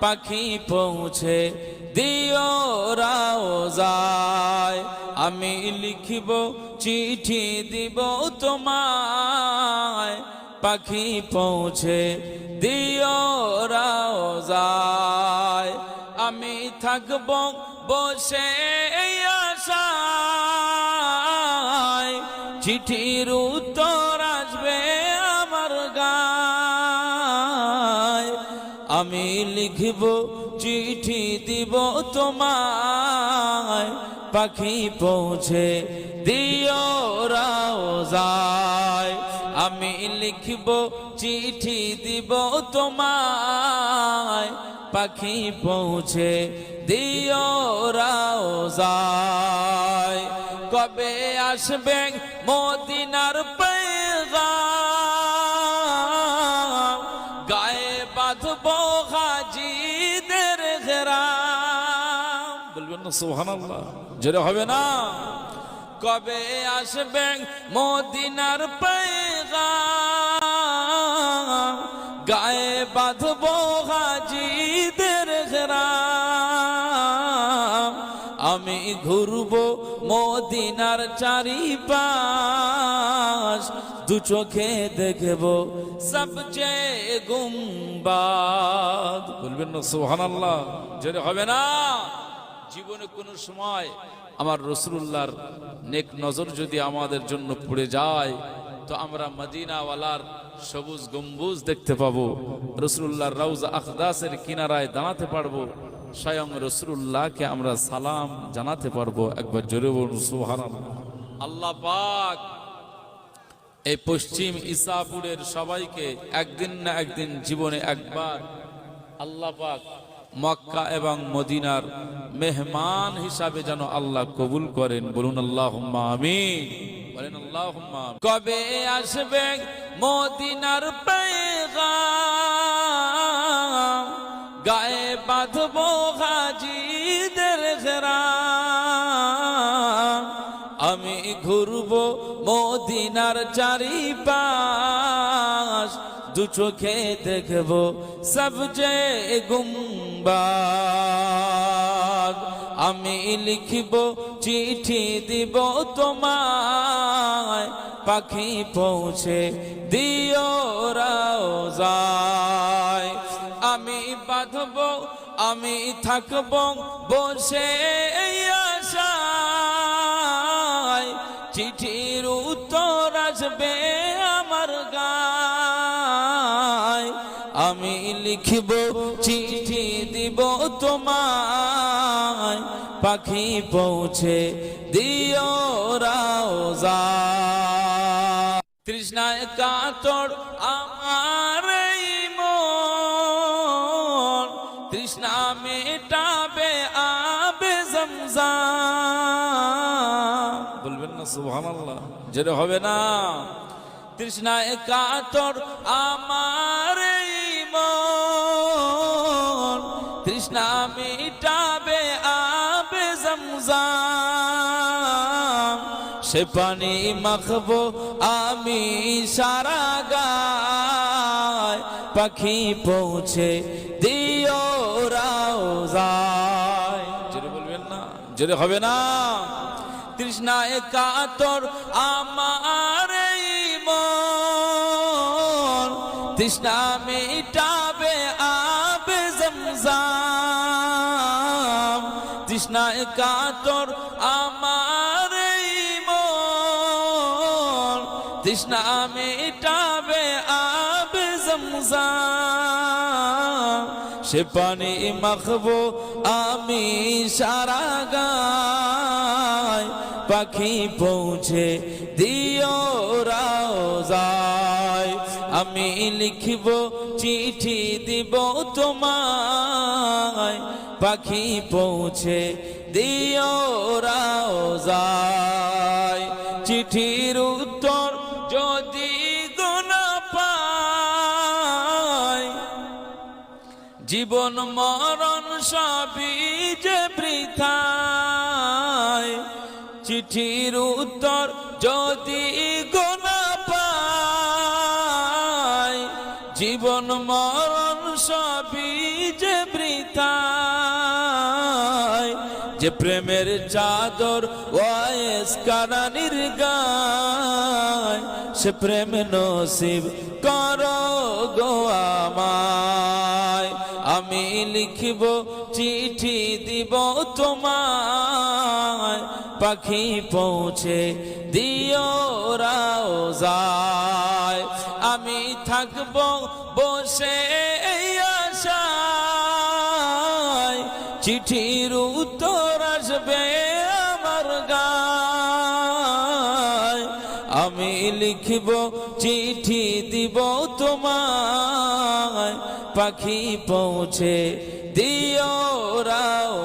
পাখি পৌঁছে দিও, রাও যায়। আমি লিখিব, চিঠি দিব তোমায়। পাখি পৌঁছে দিও, রাও যায়। আমি থাকব বসে আশায়। চিঠির উত্তর আসবে আমি লিখব, চিঠি দিব তোমায়। পাখি পৌঁছে দিও রাও যায় আমি লিখব, চিঠি দিব তোমায়। পাখি পৌঁছে দিও রাও যায় কবে আসবে মদিনার পেগাম? সুবহানাল্লাহ। জোরে হবে না? কবে আসবে মদিনার পেগাম গায়ে বাঁধবো হাজিদের ঘেরাম। আমি ঘুরবো মদিনার চারিপাশ। দু চোখে দেখব সবচেয়ে গুম্বাদ। বলবেন না সোহান আল্লাহ জোরে হবে না? জীবনে কোনো সময় আমার রসুল্লাহর নেক নজর যদি আমাদের জন্য পড়ে যায়, তো আমরা মদিনাওয়ালার সবুজ গম্বুজ দেখতে পাবো, রসুল্লাহর রাউজ আখদাসের কিনারায় দাঁড়াতে পারব, স্বয়ং রসুল্লাহকে আমরা সালাম জানাতে পারব। একবার জোরে বলুন আল্লাহ পাক এই পশ্চিম ইসাপুরের সবাইকে একদিন না একদিন জীবনে একবার আল্লাহ পাক মক্কা এবং মদিনার মেহমান হিসাবে যেন আল্লাহ কবুল করেন। বলুন আল্লাহ আমি বলেন আল্লাহ কবে আসবে মদিনার গায়ে বাঁধবো হাজিদের ঘেরাম আমি ঘুরবো মদিনার চারিপাশ। দু চোখে দেখব সবচে গুম্বাদ আমি লিখিব, চিঠি দিব তোমায়। পাখি পৌঁছে দিও রাও যায় আমি বাঁধব, আমি থাকব বসে চিঠির উত্তর আসবে আমার গায়। আমি লিখব, চিঠি দিব তোমায়। পাখি পৌঁছে দিও রাও যায় তৃষ্ণায় কাতর আমার তৃষ্ণা মেটাবে আবে বলবেন না, সুবহানাল্লাহ যেটা হবে না। তৃষ্ণায় কাতর আমার সে পানি মাখবো আমি সারা গায় পাখি পৌঁছে দিও রাও যায় বলবেন না জোরে হবে না তৃষ্ণায় কাতর আমার তৃষ্ণা মেটাবে আবে জমজাম তৃষ্ণায় কাতর আমার তৃষ্ণা মেটাবে আবে সে পানি মাখবো আমি সারা গায়। পাখি পৌঁছে দিও রাও যায় আমি লিখিব, চিঠি দিব তোমায়। পাখি পৌঁছে দিও রাও যায় চিঠির জীবন মরণ সবই যে বৃথায়। চিঠির উত্তর যদি গোনা পায়, জীবন মরণ সবই যে বৃথায়। যে প্রেমের চাদর ওয়েস কারানির গায় সে প্রেম নসিব কর গো আমায়। আমি লিখিব, চিঠি দিব তোমায়। পাখি পৌঁছে দিও রাও যায় আমি থাকব বসে আশায়। চিঠির উত্তর আসবে আমার গায়। আমি লিখব, চিঠি দিব তোমায়। পাখি পৌঁছে দিও রাও